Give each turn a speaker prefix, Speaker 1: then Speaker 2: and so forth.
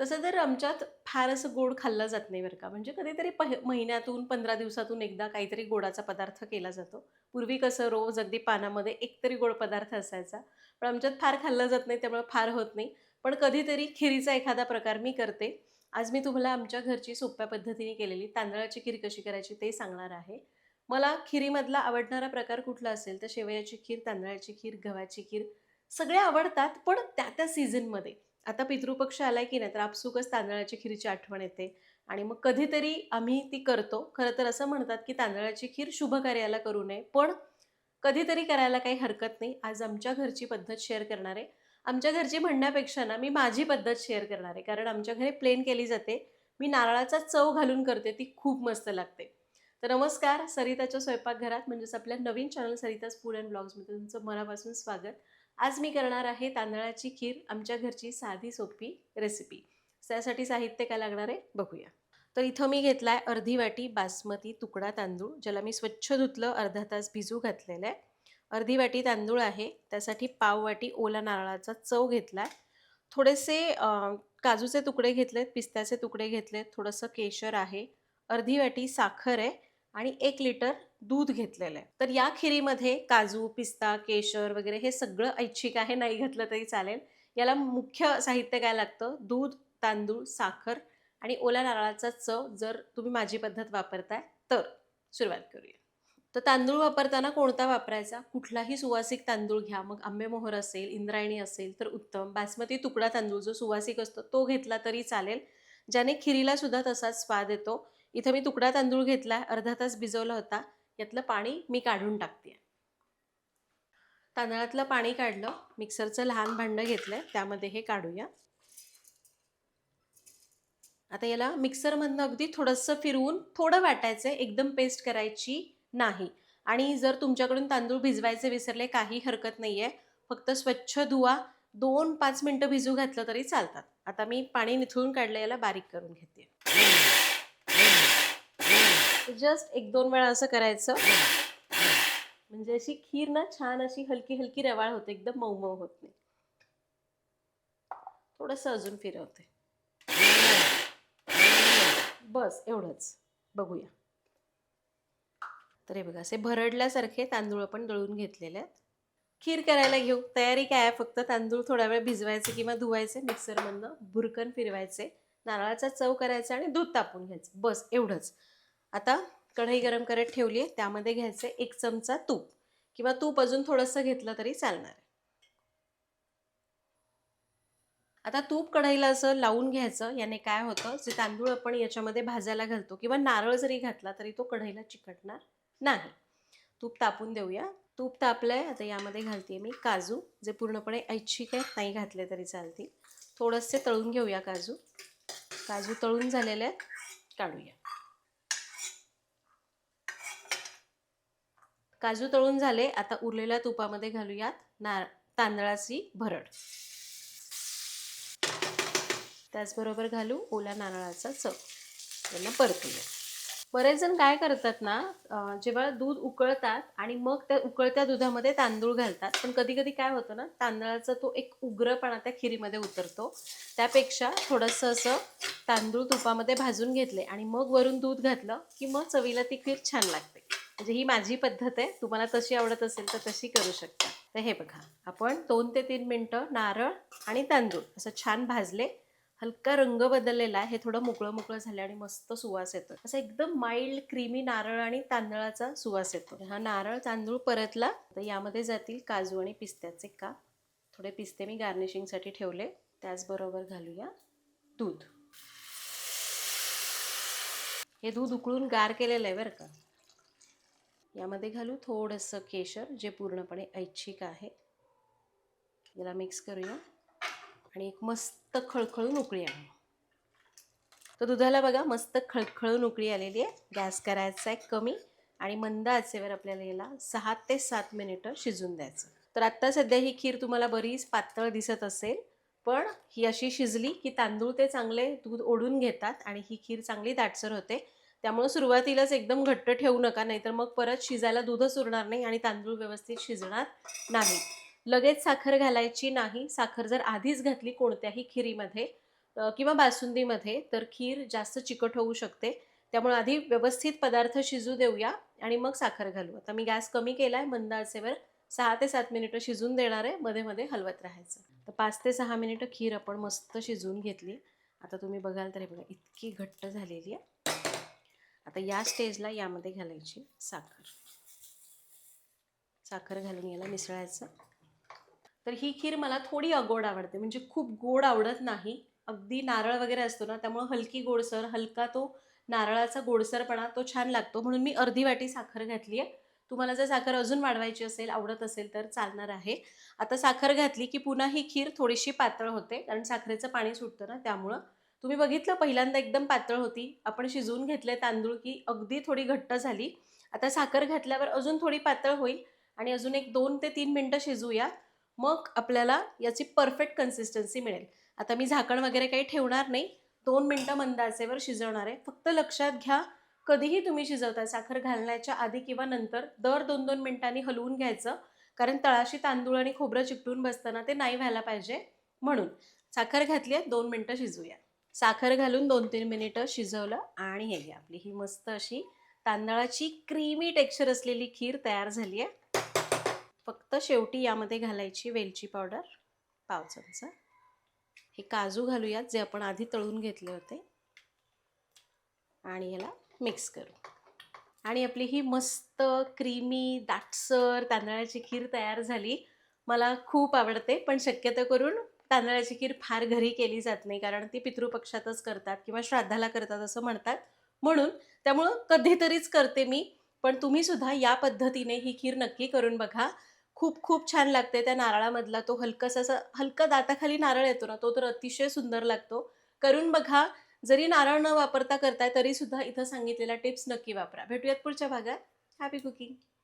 Speaker 1: तसं तर आमच्यात फार असं गोड खाल्लं जात नाही बरं का. म्हणजे कधीतरी पह महिन्यातून पंधरा दिवसातून एकदा काहीतरी गोडाचा पदार्थ केला जातो. पूर्वी कसं रोज अगदी पानामध्ये एकतरी गोड पदार्थ असायचा पण आमच्यात फार खाल्लं जात नाही त्यामुळे फार होत नाही. पण कधीतरी खिरीचा एखादा प्रकार मी करते. आज मी तुम्हाला आमच्या घरची सोप्या पद्धतीने केलेली तांदळाची खीर कशी करायची ते सांगणार आहे. मला खिरीमधला आवडणारा प्रकार कुठला असेल तर शेवयाची खीर तांदळाची खीर गव्हाची खीर सगळे आवडतात पण त्या त्या सीझनमध्ये आता पितृपक्ष आलाय की नाही तर आपसुकच तांदळाची खीरची आठवण येते. आणि मग कधीतरी आम्ही ती करतो. खरं तर असं म्हणतात की तांदळाची खीर शुभ कार्याला करू नये पण कधीतरी करायला काही हरकत नाही. आज आमच्या घरची पद्धत शेअर करणार आहे. आमच्या घरची म्हणण्यापेक्षा ना मी माझी पद्धत शेअर करणार आहे. कारण आमच्या घरी प्लेन केली जाते. मी नारळाचा चव घालून करते ती खूप मस्त लागते. तर नमस्कार सरिताच्या स्वयंपाकघरात म्हणजेच आपल्या नवीन चॅनल सरिताज फूड अँड ब्लॉग्समध्ये तुमचं मनापासून स्वागत. आज मी करणार आहे तांदळाची खीर आमच्या घरची साधी सोपी रेसिपी त्यासाठी साहित्य काय लागणार आहे? बघूया. तर इथं मी घेतला आहे अर्धी वाटी बासमती तुकडा तांदूळ ज्याला मी स्वच्छ धुतलं अर्धा तास भिजू घातलेलं आहे अर्धी वाटी तांदूळ आहे त्यासाठी पाव वाटी ओला नारळाचा चव घेतला आहे थोडेसे काजूचे तुकडे घेतलेत पिस्त्याचे तुकडे घेतलेत थोडंसं केशर आहे. अर्धी वाटी साखर आहे आणि एक लिटर दूध घेतलेलं आहे. तर या खिरीमध्ये काजू पिस्ता केशर वगैरे हे सगळं ऐच्छिक आहे नाही घातलं तरी चालेल. याला मुख्य साहित्य काय लागतं? दूध तांदूळ साखर आणि ओल्या नारळाचा चव जर तुम्ही माझी पद्धत वापरताय तर सुरुवात करूया. तर तांदूळ वापरताना कोणता वापरायचा? कुठलाही सुवासिक तांदूळ घ्या. मग आंबेमोहर असेल इंद्रायणी असेल तर उत्तम. बासमती तुकडा तांदूळ जो सुवासिक असतो तो घेतला तरी चालेल. ज्याने खिरीला सुद्धा तसाच स्वाद येतो. इथं मी तुकडा तांदूळ घेतला अर्धा तास भिजवला होता. यातलं पाणी मी काढून टाकते. तांदळातलं पाणी काढलं मिक्सरचं लहान भांडं आहे त्यामध्ये हे काढूया. आता याला मिक्सरमधनं अगदी थोडंसं फिरवून थोडं वाटायचं एकदम पेस्ट करायची नाही. आणि जर तुमच्याकडून तांदूळ भिजवायचे विसरले काही हरकत नाही आहे फक्त स्वच्छ धुवा दोन पाच मिनटं भिजू घातलं तरी चालतात. आता मी पाणी निथळून काढलं याला बारीक करून घेते. जस्ट एक दोन वेळा असं करायचं. म्हणजे अशी खीर ना छान अशी हलकी हलकी रवाळ होते एकदम मऊ मऊ होत नाही. थोडस अजून फिरवते. बस एवढंच. बघूया. तर हे बघा असे भरडल्यासारखे तांदूळ आपण दळून घेतलेले आहेत. खीर करायला घेऊ. तयारी काय आहे? फक्त तांदूळ थोडा वेळ भिजवायचे किंवा धुवायचे मिक्सरमधनं भुरकन फिरवायचे. नारळाचा चव करायचा आणि दूध तापून घ्यायचं. बस एवढंच. आता कढई गरम करत ठेवली आहे त्यामध्ये घ्यायचं एक चमचा तूप. किंवा तूप अजून थोडंसं घेतलं तरी चालणार आहे. आता तूप कढईला असं लावून घ्यायचं याने काय होतं जे तांदूळ आपण याच्यामध्ये भाजायला घालतो किंवा नारळ जरी घातला तरी तो कढईला चिकटणार नाही. तूप तापून देऊया. तूप तापलंय आता यामध्ये घालते मी काजू जे पूर्णपणे ऐच्छिक आहेत नाही घातले तरी चालतील. थोडंसे तळून घेऊया काजू. काजू तळून झालेले आहेत काढूया. काजू तळून झाले आता उरलेल्या तुपामध्ये घालूयात नार तांदळाची भरड. त्याचबरोबर घालू ओल्या नारळाचा चव. त्यांना परतूया. बरेच जण काय करतात ना जेव्हा दूध उकळतात आणि मग त्या उकळत्या दुधामध्ये तांदूळ घालतात पण कधी कधी काय होतं ना तांदळाचा तो एक उग्रपणा त्या खिरीमध्ये उतरतो. त्यापेक्षा थोडंसं असं तांदूळ तुपामध्ये भाजून घेतले आणि मग वरून दूध घातलं की मग चवीला ती खीर छान लागते. म्हणजे ही माझी पद्धत आहे. तुम्हाला तशी आवडत असेल तर तशी करू शकता. तर हे बघा. आपण दोन ते तीन मिनटं नारळ आणि तांदूळ असं छान भाजले. हलका रंग बदललेला आहे. हे थोडं मोकळं मोकळं झालं आणि मस्त सुवास येतो. असं एकदम माइल्ड क्रीमी नारळ आणि तांदळाचा सुवास येतो. हा नारळ तांदूळ परतला तर यामध्ये जातील काजू आणि पिस्त्याचे काप. थोडे पिस्ते मी गार्निशिंगसाठी ठेवले. त्याचबरोबर घालूया दूध. हे दूध उकळून गार केलेलं आहे बरं का. यामध्ये घालू थोडंसं केशर जे पूर्णपणे ऐच्छिक आहे. याला मिक्स करूया. आणि एक मस्त खळखळून उकळी आणू. तर दुधाला बघा मस्त खळखळून उकळी आलेली आहे. गॅस करायचा आहे कमी आणि मंद आचेवर आपल्याला याला सहा ते सात मिनिटं शिजून द्यायचं. तर आत्ता सध्या ही खीर तुम्हाला बरीच पातळ दिसत असेल पण ही अशी शिजली की तांदूळ ते चांगले दूध ओढून घेतात आणि ही खीर चांगली दाटसर होते. त्यामुळे सुरुवातीलाच एकदम घट्ट ठेवू नका नाहीतर मग परत शिजायला दूधच उरणार नाही आणि तांदूळ व्यवस्थित शिजणार नाही. लगेच साखर घालायची नाही. साखर जर आधीच घातली कोणत्याही खिरीमध्ये किंवा बासुंदीमध्ये तर खीर जास्त चिकट होऊ शकते. त्यामुळे आधी व्यवस्थित पदार्थ शिजू देऊया आणि मग साखर घालू. आता मी गॅस कमी केला आहे मंद आचेवर सहा ते सात मिनिटं शिजून देणार आहे. मध्ये मध्ये हलवत राहायचं. तर पाच ते सहा मिनिटं खीर आपण मस्त शिजवून घेतली. आता तुम्ही बघाल तर हे बघा इतकी घट्ट झालेली आहे. आता या स्टेजला यामध्ये घालायची साखर. साखर घालून याला मिसळायचं. तर ही खीर मला थोडी अगोड आवडते म्हणजे खूप गोड आवडत नाही. अगदी नारळ वगैरे असतो ना त्यामुळं हलकी गोडसर हलका तो नारळाचा गोडसरपणा तो छान लागतो. म्हणून मी अर्धी वाटी साखर घातली आहे. तुम्हाला जर साखर अजून वाढवायची असेल आवडत असेल तर चालणार आहे. आता साखर घातली की पुन्हा ही खीर थोडीशी पातळ होते कारण साखरेचं पाणी सुटतं ना त्यामुळं तुम्ही बघितलं पहिल्यांदा एकदम पातळ होती. आपण शिजवून घेतले तांदूळ की अगदी थोडी घट्ट झाली. आता साखर घातल्यावर अजून थोडी पातळ होईल आणि अजून एक दोन ते तीन मिनटं शिजवूया. मग आपल्याला याची परफेक्ट कन्सिस्टन्सी मिळेल. आता मी झाकण वगैरे काही ठेवणार नाही. दोन मिनटं मंद आचेवर शिजवणार आहे. फक्त लक्षात घ्या कधीही तुम्ही शिजवता साखर घालण्याच्या आधी किंवा नंतर दर दोन दोन मिनिटांनी हलवून घ्यायचं. कारण तळाशी तांदूळ आणि खोबरं चिकटून बसताना ते नाही व्हायला पाहिजे म्हणून. साखर घातली आहे दोन मिनटं शिजवूया. साखर घालून दोन तीन मिनिटं शिजवलं आणि हे घ्या आपली ही मस्त अशी तांदळाची क्रीमी टेक्स्चर असलेली खीर तयार झाली आहे. फक्त शेवटी यामध्ये घालायची वेलची पावडर पाव चमचा. हे काजू घालूयात जे आपण आधी तळून घेतले होते. आणि याला मिक्स करू. आणि आपली ही मस्त क्रीमी दाटसर तांदळाची खीर तयार झाली. मला खूप आवडते पण शक्यतो करून तांदळाची खीर फार घरी केली जात नाही कारण ती पितृपक्षातच करतात किंवा श्राद्धाला करतात असं म्हणतात. म्हणून त्यामुळं कधीतरीच करते मी पण तुम्ही सुद्धा या पद्धतीने ही खीर नक्की करून बघा. खूप खूप छान लागते त्या नारळामधला तो हलकसा असा हलका दाताखाली नारळ येतो ना तो तर अतिशय सुंदर लागतो. करून बघा जरी नारळ न वापरता करताय तरी सुद्धा इथं सांगितलेल्या टिप्स नक्की वापरा. भेटूयात पुढच्या भागात. Happy cooking